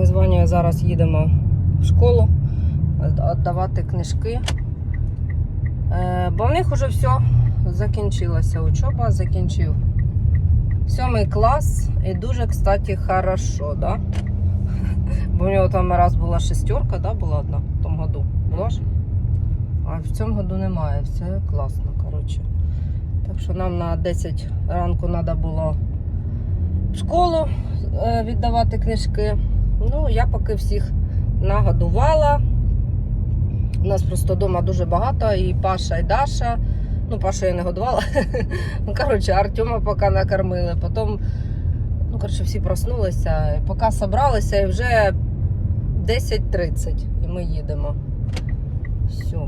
Ми з Ванею зараз їдемо в школу віддавати книжки. Е, Бо в них вже все закінчилося. Учоба закінчив. Сьомий клас і дуже, кстати, хорошо, да? Бо в нього там раз була шестерка, да, була одна в тому году. Була ж? А в цьому году немає. Все класно, коротше. Так що нам на 10 ранку треба було в школу е, віддавати книжки. Ну, я поки всіх нагодувала. У нас просто вдома дуже багато, і Паша, і Даша. Ну, Пашу я не годувала. Ну, коротше, Артема поки накормили. Потім, ну, коротше, всі проснулися. Поки зібралися, і вже 10.30. І ми їдемо. Все,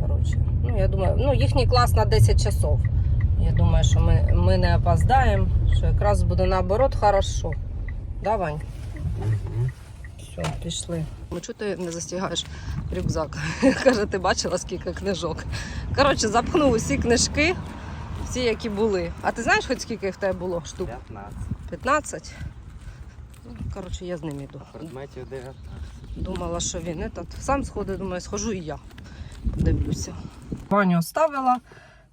коротше. Ну, я думаю, ну, їхній клас на 10 часов. Я думаю, що ми, ми не опоздаємо, що якраз буде наоборот хорошо. Да, Вань? Все, пішли. Ну, чого ти не застігаєш рюкзак? Каже, ти бачила, скільки книжок. Коротше, запхнув усі книжки, всі, які були. А ти знаєш, хоч скільки в тебе було штук? 15. 15? Ну, коротше, я з ним іду. Предметів 19. Думала, що він этот, сам сходить, думаю, схожу і я. Подивлюся. Ваню оставила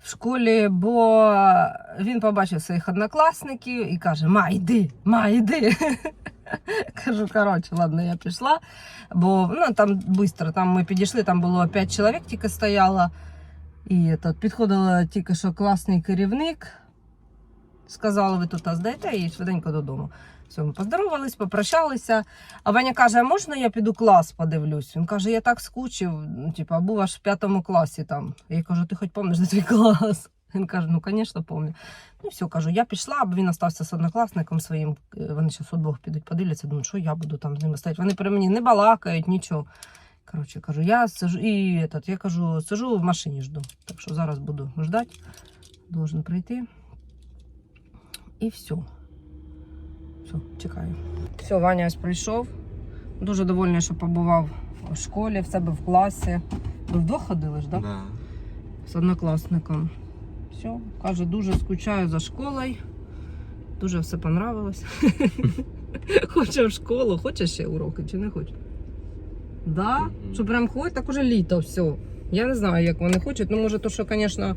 в школі, бо він побачив своїх однокласників і каже: Ма, йди, ма, йди. Кажу, коротше, ладно, я пішла. Бо ну, там швидко, там ми підійшли, там було 5 чоловік тільки стояло. І этот, підходив тільки що класний керівник. Сказали, ви тут здайте і швиденько додому. Все, ми поздоровались, попрощалися. А Ваня каже: а можна я піду клас подивлюсь? Він каже, я так скучив, типу, був аж в п'ятому класі там. Я кажу, ти хоч пам'ятаєш, де твій клас? Він каже, ну, звісно, пам'ятаю. Ну, все, кажу, я пішла, бо він остався з однокласником своїм. Е, Вони зараз удвох підуть подивляться. Думаю, що я буду там з ними стояти. Вони при мені не балакають, нічого. Коротше, кажу, я сижу, і этот, я кажу, сижу в машині жду. Так що зараз буду ждати. Должен прийти. І все. Все, чекаю. Все, Ваня ось прийшов. Дуже довольний, що побував у школі, в себе в класі. Ви вдвох ходили ж, так? Да? Да. З однокласником. Все, каже, дуже скучаю за школою. Дуже все понравилось. Хоче в школу, хоче ще уроки чи не хоче? Да? Що прям ходить, так уже літо все. Я не знаю, як вони хочуть. Ну, може, то, що, звісно,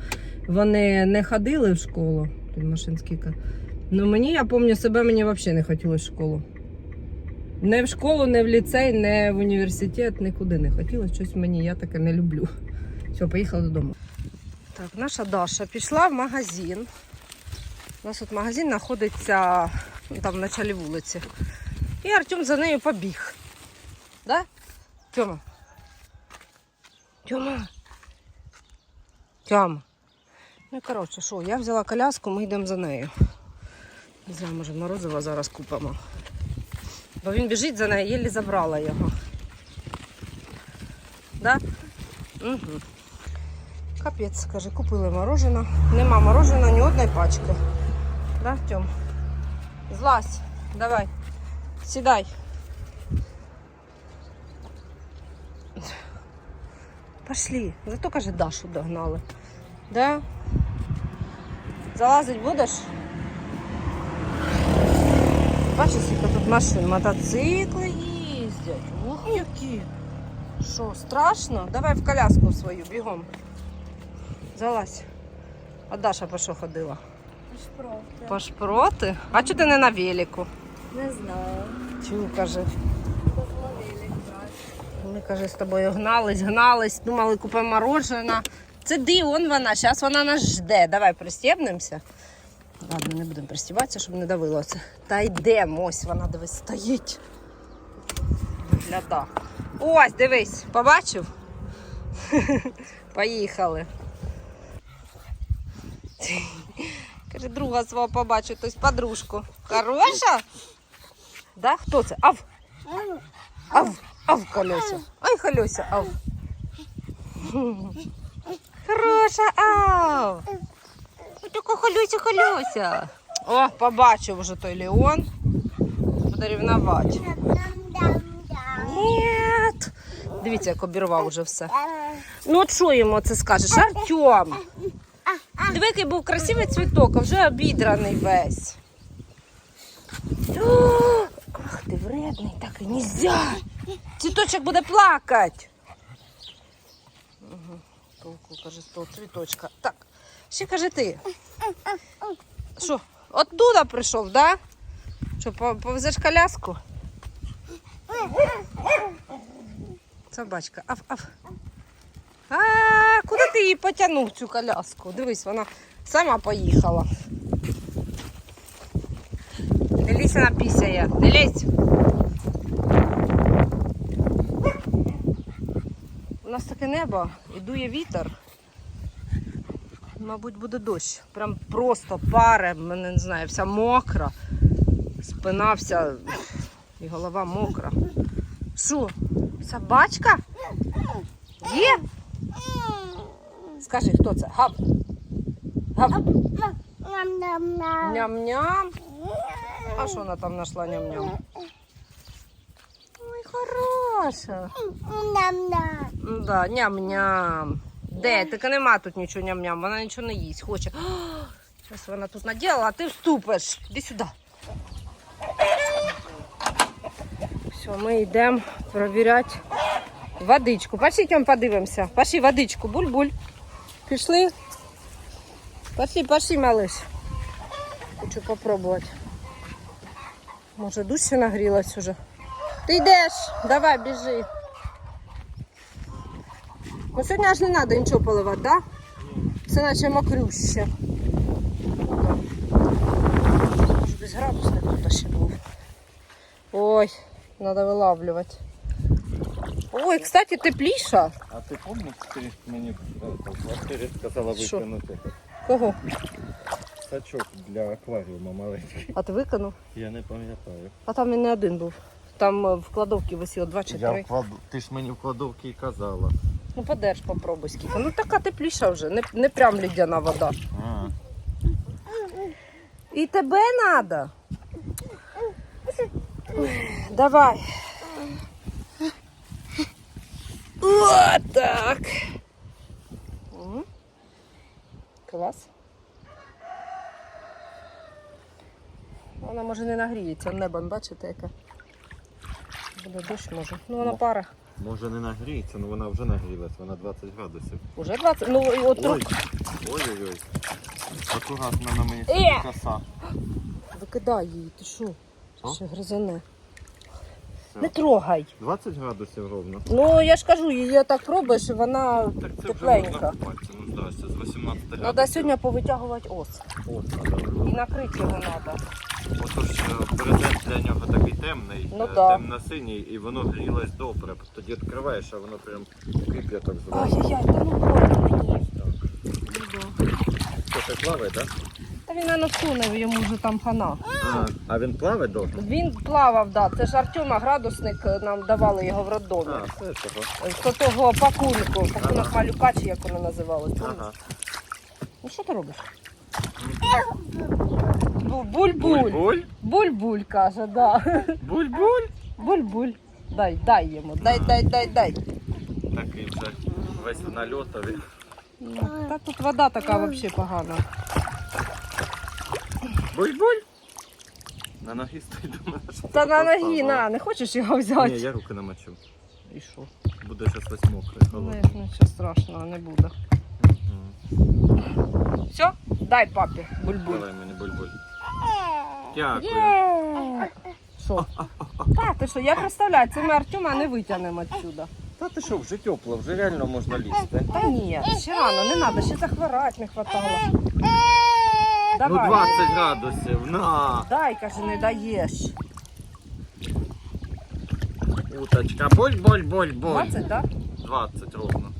вони не ходили в школу. Тут машин скільки. Ну мені, я пам'ятаю себе, мені взагалі не хотілося в школу. Не в школу, не в ліцей, не в університет, нікуди не хотілося. Щось мені, я таке не люблю. Все, поїхала додому. Так, наша Даша пішла в магазин. У нас тут магазин знаходиться ну, там в началі вулиці. І Артем за нею побіг. Да? Тьома? Тьома? Тьома. Ну, коротше, що, я взяла коляску, ми йдемо за нею. Не знаю, може морозива зараз купимо. Бо він біжить за нею, єлі забрала його. Да? Угу. Капець, каже, купили мороженое. Нема мороженого ні одної пачки. Да, Тьом? Злазь, давай. Сідай. Пошли. Зато, каже, Дашу догнали. Да? Залазить будеш? Бачиш, скільки тут машин, мотоцикли їздять. Ух, які. Що, страшно? Давай в коляску свою, бігом. Залазь. А Даша по що ходила? Шпроти. По шпроти? А чого ти не на велику? Не знаю. Чу, каже. Ми, каже, з тобою гнались, гнались, думали, купимо мороженое. Це ди, он вона, зараз вона нас жде. Давай пристібнемося. Ладно, не будемо пристібатися, щоб не давилося. Та йдемо, ось вона дивись, стоїть. Ось, дивись, побачив? Поїхали. Каже, друга свого побачив, тобто подружку. Хороша? Да? Хто це? Ав! Ав, ав, колеса. Ай, колеса, ав. Хороша, ав. Ой, Така колеса, колеса. О, побачив вже той Леон. Буде. Ні. Дивіться, як обірвав вже все. Ну от що йому це скажеш, Артем? Диви, який був красивий цвіток, а вже обідраний весь. О, Ах ти вредна. Бідний такий, нельзя. Цвіточок буде плакати. Толку, каже, з цвіточка. Так, ще кажи ти. Що, оттуда прийшов, да? Що, повезеш коляску? Собачка, аф, аф. Куди ти її потягнув цю коляску? Дивись, вона сама поїхала. Не лізь вона пісяє, не. У нас таке небо і дує вітер. Мабуть, буде дощ. Прям просто паре, мене не знаю, вся мокра. Спина вся і голова мокра. Що, собачка? Є? Скажи, хто це? Гав. Гав. Ням-ням. А що вона там знайшла ням-ням? Ой, хороша. Ну да, ням-ням. Де? Так нема тут нічого ням-ням, вона нічого не їсть, хоче. Зараз вона тут наділа, а ти вступиш. Іди сюди. Все, ми йдемо перевіряти водичку. Пошли, ми подивимося. Пошли водичку, буль-буль. Пішли. Пошли, пошли, малыш. Хочу попробувати. Може, дужче нагрілась уже. Ти йдеш, давай, біжи. Ну сьогодні аж не треба нічого поливати, так? Да? Це наче мокрюще. Без градусник тут ще був. Ой, треба вилавлювати. Ой, кстати, тепліша. А ти пам'ятаєш, ти мені е, в квартирі сказала Що? викинути Кого? сачок для акваріуму маленький. А ти викинув? Я не пам'ятаю. А там він не один був. Там е, в кладовці висіло два чи Я три. вклад... Ти ж мені в кладовці і казала. Ну подерж, попробуй скільки. Ну така тепліша вже, не, не прям лідяна вода. А, І тебе треба. Давай. Вот так. Клас. Вона може не нагріється небом, бачите, яке. Буде дощ може. Ну вона пара. може не нагріється, але вона вже нагрілась, вона 20 градусів. Уже 20. Ну і от Ой, ой-ой-ой. Акуратно на мені Е! коса. викидай її, ти що? Що? Ще гризане. Не трогай. 20 градусів ровно. Ну я ж кажу, її так робиш, і вона Так це вже тепленька. можна купатися. Ну здрасте, з 18 градусів. Треба сьогодні повитягувати ос. От, надо. І накрити його треба. Отож е, брезент для нього такий темний, Ну е, да. темно-синій, і воно грілось добре. Тоді відкриваєш, а воно прям кип'яток зробить. Ай-яй-яй, та ну больно мені. Так. Ну, да. Що, ти плаває, так? Та він не всунув, йому вже там хана. А, а він плаває добре? Він плавав, да. Це ж Артема градусник е, нам давали його в роддомі. А, це того. З того пакунку, пакунок малюка, чи як воно називалось. Ага. Ну що ти робиш? Бу- Буль-буль. Буль-буль? Буль-буль, каже, да. Буль-буль? Буль-буль. Дай, дай йому. Дай, дай, дай, дай. Такий вже весь в нальотові. Та тут вода така взагалі погана. Буль-буль? На ноги стоїть, думаю, що Та на ноги, на, не хочеш його взяти? Ні, я руки намочив. І що? Буде щось весь мокрий, Ну, холодний. нічого страшного не буде. Мгм. Все, дай папі бульбуль. Давай мені буль-буль. Дякую. Є! Що? Та, ти що, я представляю, це ми Артема не витягнемо відсюди. Та ти що, вже тепло, вже реально можна лізти. Та ні, ще рано, не треба, ще захворати не хватало. Ну Давай. 20 градусів, на! Дай, каже, не даєш. Уточка, боль-боль-боль-боль. 20, так? 20 ровно.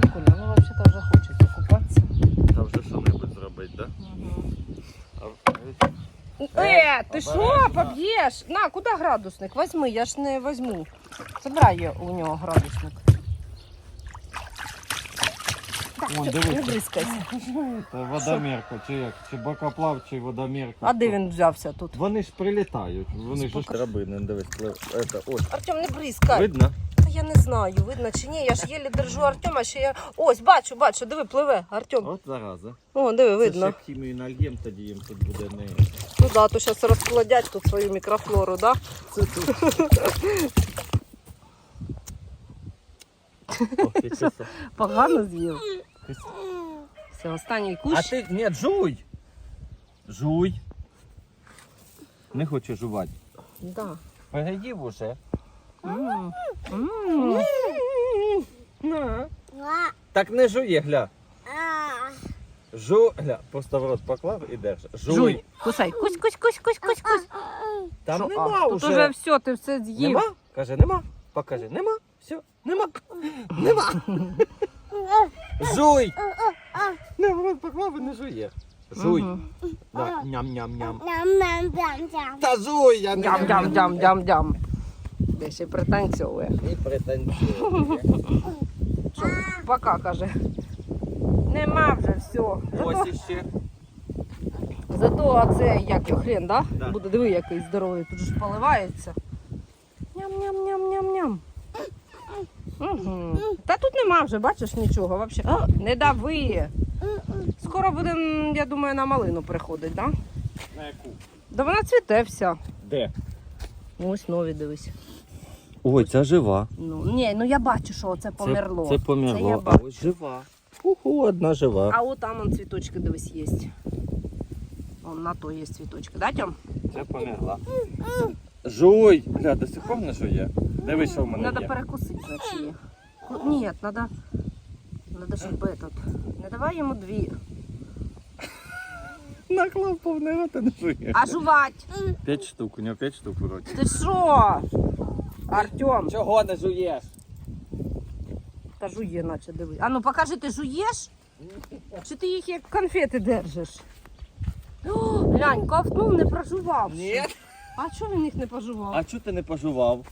Прикольно, ну взагалі вже хочеться купатися. Та вже що-небудь зробити, да? Е, ти що, обережно. поб'єш? На, куди градусник? Возьми, я ж не возьму. Забирай я- у нього градусник. Так, Вон, бризкайся. Це водомірка, чи як? Чи бакоплав, чи водомірка. А де він взявся тут? Вони ж прилітають, вони ж драбини, дивись, плив. Это, ось. Артем, не бризкай. Видно? Та я не знаю, видно чи ні. Я ж єлі держу Артема, ще я. Ось, бачу, бачу, диви, пливе, Артем. От зараза. О, диви, Це видно. ще хімію нальєм, тоді їм тут буде не. Ну да, то зараз розплодять тут свою мікрофлору, да? Це тут. Ох. Погано з'їв. Все, останній кущ. А ти ні, жуй. Жуй. Не хочу жувати. Да. Переїв уже. М. М. На. Так не жує, гля. Жу, гля, просто в рот поклав і держи. Жуй. Жуй. Кусай. Кусь, кусь, кусь, кусь, кусь, кусь. Там Що, нема а, уже. Тут уже все, ти все з'їв. Нема? Каже, нема. Покажи, нема. Все, нема. Нема. Жуй. Не, в поклав і не жує. Жуй. Да, ням-ням-ням. Та жуй, я не Дям, дям, дям, дям, дям. Де ще пританцьовує. І пританцює. Що, пока, каже. Нема вже все. Зато, Ось іще. зато оце як його хрен, да? Да. Буде диви, який здоровий, тут ж поливається. Ням-ням-ням-ням-ням. Угу. Та тут нема вже, бачиш нічого. Вообще. Не дави. Скоро будемо, я думаю, на малину приходить, да? На яку? Да вона цвіте вся. Де? Ось нові дивись. Ой, ця жива. Ну, ні, ну я бачу, що це померло. Це, це померло. Це я а бачу. ось жива. Уху, одна жива. А от там он цвіточки, дивись, є. Вон на то є цвіточки, да, Тьом? Це померла. Жуй! Гля, до сих пор не жує. Дивись, що в мене Надо є. перекусити, значить. її. Ку- Ні, надо, надо, щоб этот. Не давай йому дві. Наклав повний рот, а не жує. А жувать. П'ять штук, у нього п'ять штук в роті. Ти що? Артем, Чого не жуєш? та жує, наче диви. А ну покажи, ти жуєш? Чи ти їх як конфети держиш? О, глянь, ковтнув, не прожував. Ні. А чого він їх не пожував? А чого ти не пожував?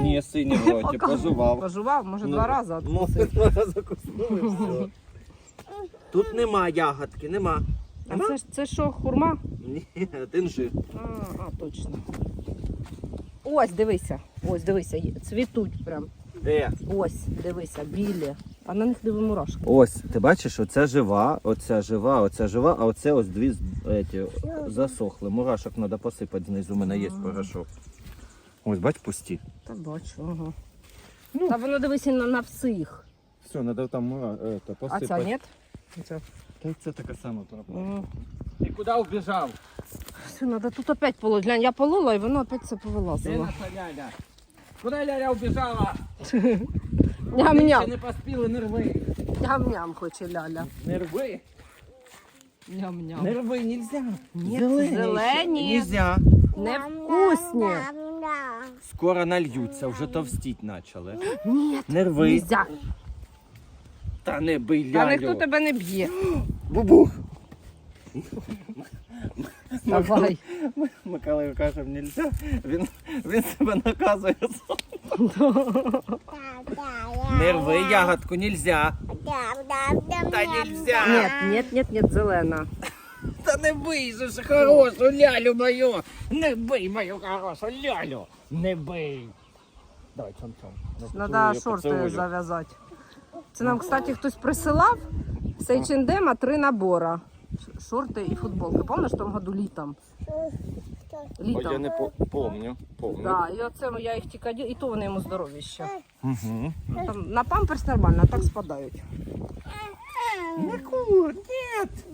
Ні, синій в роті, пожував. Пожував, може, два рази. Ну, два рази куснули, все. Тут нема ягодки, нема. А це, ж- це що, хурма? Ні, один жив. А, а, точно. Ось, дивися. Ось, дивися, є- цвітуть прям. Де? Ось, дивися, білі. А на них диви мурашки. Ось, ти бачиш, оця жива, оця жива, оця жива, а оце ось дві з- еті, засохли. Мурашок треба посипати знизу, у мене є порошок. Ось, бач, пусті. Та бачу, ага. Ну. Та воно дивися на, на всіх. Все, треба там мура, ето, А посипати. ця ні? Ця. Та це така сама проблема. Ти куди убіжав? Все, треба тут опять полоть. Глянь, я полола і воно опять все Де повилазило. наша ляля? Куди ляля убіжала? Ням-ням. не поспіли нерви. Ням-ням хоче ляля. Нерви? Ням-ням. Нерви нельзя. Ні, Зелені. зелені. Нельзя. Невкусні. Скоро нальються, вже товстіть почали. Ні, Нерви. нельзя. Та не бий Та лялю. ніхто тебе не б'є. Бубух. Давай. Миколай каже, нельзя. Він, він себе наказує. Нерви, ягодку нельзя. Та нельзя. Нет, нет, нет, нет, зелена. Та не бий же ж хорошу лялю мою. Не бий мою хорошу лялю. Не бий. Давай, чом чом. Надо шорти зав'язати. Це нам, кстати, хтось присилав з H&M три набора. Шорти і футболки. Помниш, в тому году літом? Я Літом. не по- помню. помню. Да, і оце я їх тільки і то вони йому здорові ще. Угу. Там, на памперс нормально, а так спадають. Нику, нет.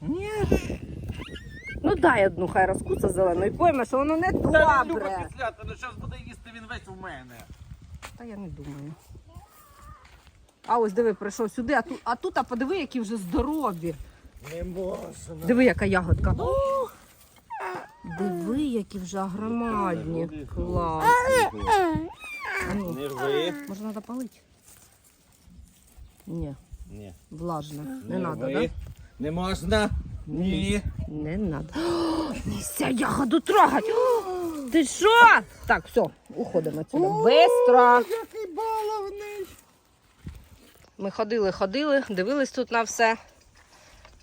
Нет. Ну дай одну, хай розкуса зелену і пойме, що воно не добре. післяти, ну зараз буде їсти він весь у мене. Та я не думаю. А ось диви, прийшов сюди, а тут, а тут а подиви, які вже здорові. Не можна. Диви, яка ягодка. Диви, які вже громадні. Клас. Ну, Нерви. може треба палити? Ні, Ні. влажно. Не треба, да? Не можна. Ні. Не надо. Нельзя ягоду трогать. О, Ти що? Так, все, уходимо отсюда. Быстро. Який баловний. Ми ходили, ходили, дивились тут на все.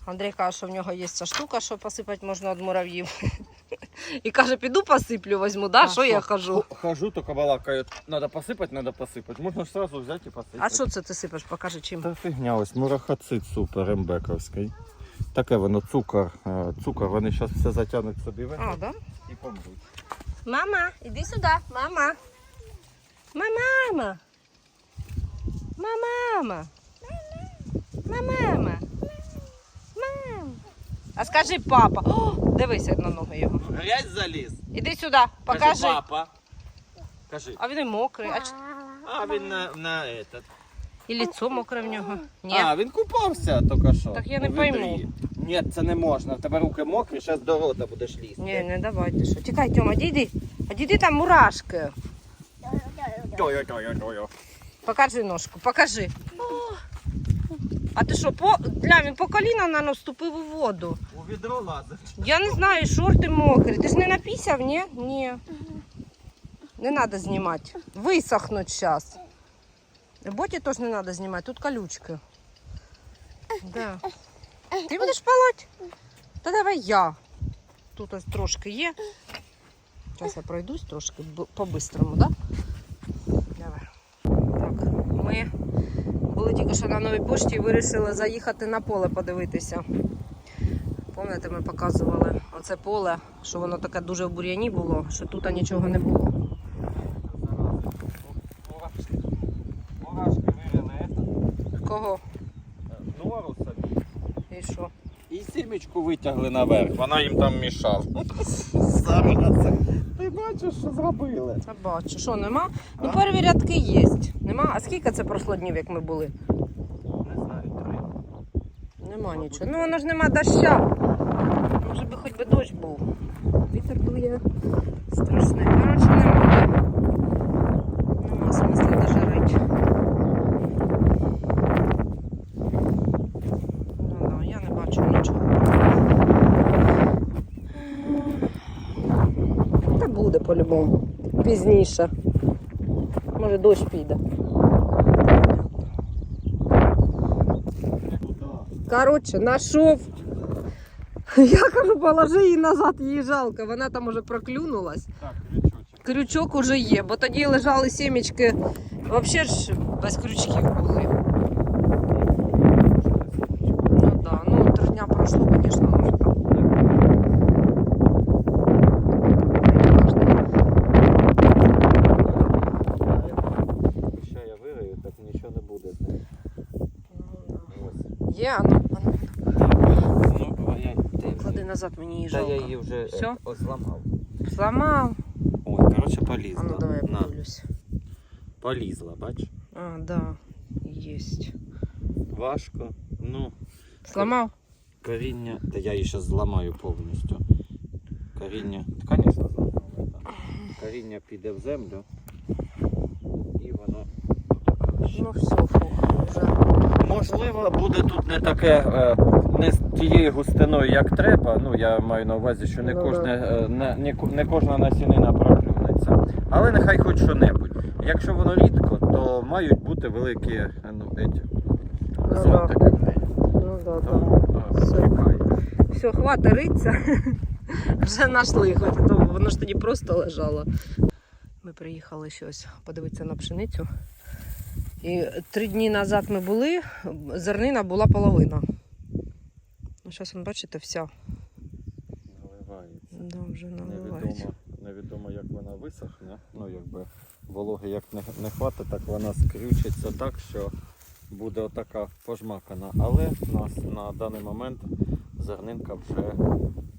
Андрій каже, що в нього є ця штука, що посипати можна від мурав'їв. І каже, піду посиплю, возьму, да? А що я що? кажу? Х- Хожу, только балакаю. Надо посыпать, надо посыпать. Можно ж сразу взять и посыпать. А що це ти сипеш? Покажи чим. Та фігня, ось мурахацит супер ембековський. Таке воно цукор. е, Цукор, вони зараз все затягнуть собі в А, да? і помруть. Мама, іди сюди, мама. Мамама. Мамама. Мамама. Мам. А скажи папа. О, дивись на ноги його. Грязь заліз. Іди сюди, покажи. папа. Кажи. А він і мокрий. А, ч- А він на, на этот. і лицо мокре в нього. Ні. А, він купався тільки що. Так я не у пойму. відрі. Ні, це не можна. В тебе руки мокрі, зараз до рота будеш лізти. Ні, не давай ти що. Тікай, Тьома, діди. А діди там мурашки. Покажи ножку, покажи. О, а ти що, по... Гля, він по коліна на наступив у воду. У відро лазить. Я не знаю, шорти мокрі. Ти ж не напісяв, ні? Ні. Не треба знімати. Висохнуть зараз. Боті теж не треба знімати, тут колючки. Да. Ти будеш палати? Та давай я. Тут ось трошки є. Зараз я пройдусь трошки по-бистрому, так? Да? Давай. Так, ми що на новій пошті вирішили заїхати на поле подивитися. Пам'ятаєте, ми показували оце поле, що воно таке дуже в бур'яні було, що тут нічого не було. Мурашки. Кого? нору собі. І що? І сімечку витягли наверх, вона їм там мішала. Ти бачиш, що зробили? Я бачу. Що, нема? Ну, перві рядки є. Нема? А скільки це пройшло днів, як ми були? Нема нічого. Ну воно ж нема доща. Може би хоч би дощ був. Вітер дує. Страшне. Коротше, нема. Нема смисла даже рить. Ну, да, я не бачу нічого. Та буде по-любому. Пізніше. Може дощ піде. Коротше, нашов. Я кажу, положи її назад, її жалко. Вона там уже проклюнулась. Так, крючочок. Крючок уже є, бо тоді лежали сімечки. Взагалі ж без крючків були. Ну да, ну три дня пройшло, звісно, може там. Ще я вирию, так нічого не буде з ним. Ось. Є, а ну, а ну, Ну, а я, клади назад мені її Та я жалко. її вже е, Всьо? ось зламав. Зламав. Ось, коротше, полізла. А ну давай я На, подивлюсь. полізла, бач? А, да, єсть. Важко. Ну, Зламав? коріння. Та я її зараз зламаю повністю. Коріння. Звісно, зламав. так. Коріння піде в землю. І воно. Ну все, фу, вже. Можливо, буде тут не таке, е, не з тією густиною, як треба. Ну, я маю на увазі, що не, Ну, кожне, е, не, не, не кожна насінина проклюнеться. Але нехай хоч що-небудь. Якщо воно рідко, то мають бути великі е, ну, да. зонтики в неї. Ну да, да. Е, Все. Все, хвата риться. Вже знайшли, хоч то воно ж тоді просто лежало. Ми приїхали щось подивитися на пшеницю. І три дні назад ми були, зернина була половина. Ну, зараз, бачите, вся. Наливається. Да, вже наливається. Невідомо, невідомо, як вона висохне. Ну, якби вологи як не, не хватить, так вона скрючиться так, що буде отака пожмакана. Але у нас на даний момент зернинка вже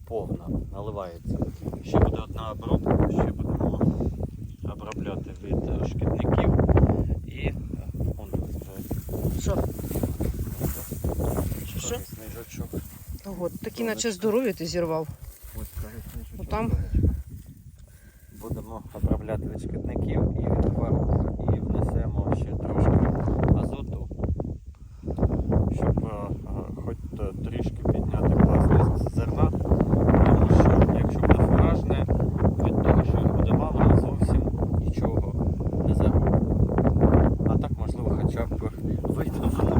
повна, наливається. Ще буде одна обробка, ще будемо обробляти від шкідників. І е, он вже Що? Що, що? Корисний такі наче здорові ти зірвав. Ось Ну, там. Будемо обробляти від шкідників і від хвороб. І внесемо ще трошки азоту, щоб е, е, хоч е, трішки підняти класність зерна. Тому що якщо буде фуражне, від того, що їх буде мало, зовсім нічого не заробимо. А так можливо хоча б вийде в.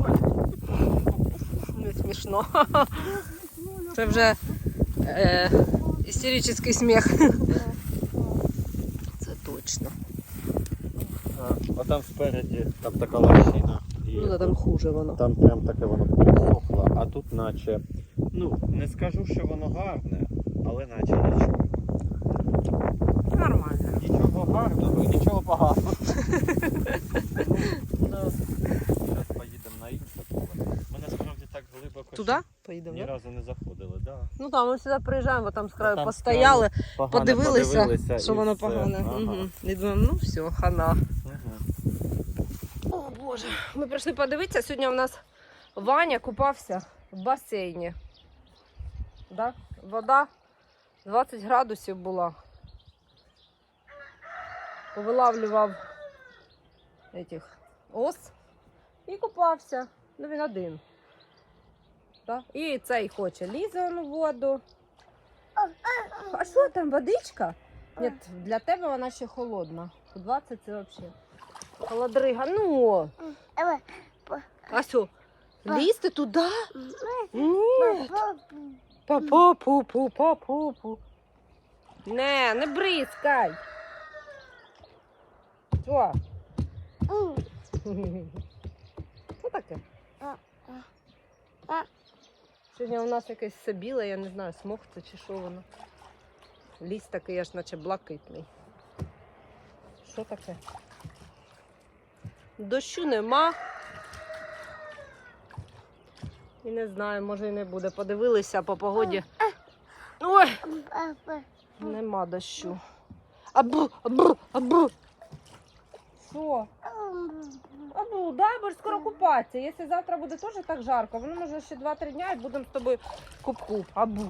Не смішно. Це вже е, Істеричний сміх. Це точно. А, а там спереді, там така лощина. І Ну, да, там хуже воно. Там прям таке воно підсохло, а тут наче. Ну, не скажу, що воно гарне, але наче нічого. Нормально. Нічого гарного і нічого поганого. Зараз поїдемо на інше поле. Ми насправді так глибоко Туди ще поїдемо, ні да? разу не заходили. Ну там ми сюди приїжджаємо, там з краю Там постояли, Погано подивилися, подивилися що воно все. погане. Ага. Угу. І думаємо, ну все, хана. Ага. О Боже, ми прийшли подивитися. Сьогодні у нас Ваня купався в басейні. Да? Вода 20 градусів була. Повилавлював этих ос і купався. Ну він один. Да? І цей хоче лізе у воду. А що там, водичка? Ні, для тебе вона ще холодна. 20 це взагалі. Холодрига, ну. А що? Лізти туди? Ні. Па-па-пу-пу, па-пу-пу. Не, не бризкай. Що? Що таке? Сьогодні у нас якесь сабіле, я не знаю, смог це чи що воно. Ліс такий аж наче блакитний. Що таке? Дощу нема. І не знаю, може і не буде. Подивилися по погоді. Ой, нема дощу. Абу, абу, абу. Що? Абу, да, бо ж скоро купатися. Якщо завтра буде теж так жарко, воно може ще 2-3 дня і будемо з тобою куп-куп. Абу.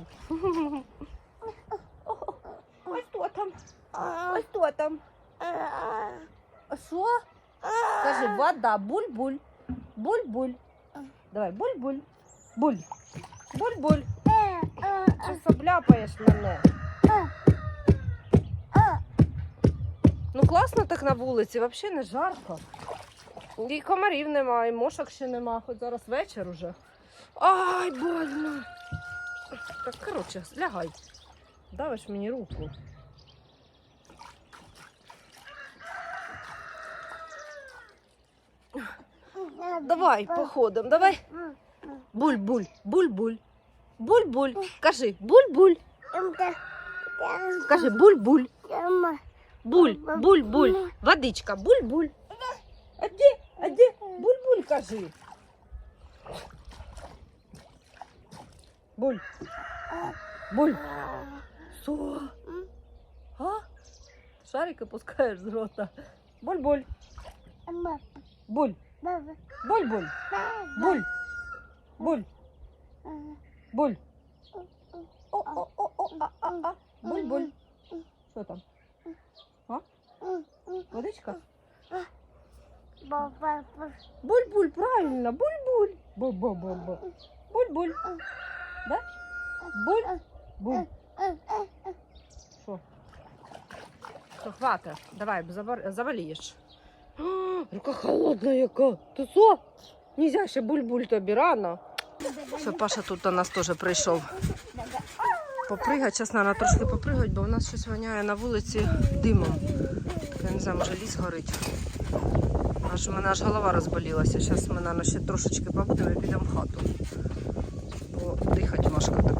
Ось хто там? Ось хто там? А Що? Скажи, вода, буль-буль. Буль-буль. Давай, буль-буль. Буль. Буль-буль. Ти собляпаєш мене. Ну класно так на вулиці, взагалі не жарко. І комарів нема, і мошок ще нема, хоч зараз вечір уже. Ай, больно. Так, коротше, лягай. Давиш мені руку. Давай, походом, давай. Буль-буль, буль-буль. Буль-буль. Кажи, буль-буль. Кажи, буль-буль. Буль, буль-буль. Водичка, буль-буль. А де, а де? Буль-буль, кажи. Буль. Буль. Що? А? Шарики пускаєш з рота. Буль-буль. Буль. Буль-буль. Буль. Буль. Буль. О-о-о-о-а-а-а. Буль-буль, правильно. Буль-буль. Бу-бу-бу-бу. Буль-буль. Да? Буль. Буль. Що? Що, хвата. Давай, завалієш. Рука холодна яка. Ти що? Нельзя ще буль-буль тобі рано. Все, Паша тут до нас теж прийшов. Попригать, зараз треба трошки попригать, бо у нас щось воняє на вулиці димом. Я не знаю, може ліс горить. У мене аж голова розболілася. Зараз ми, мабуть, ще трошечки побудемо і підемо в хату. Бо дихати важко.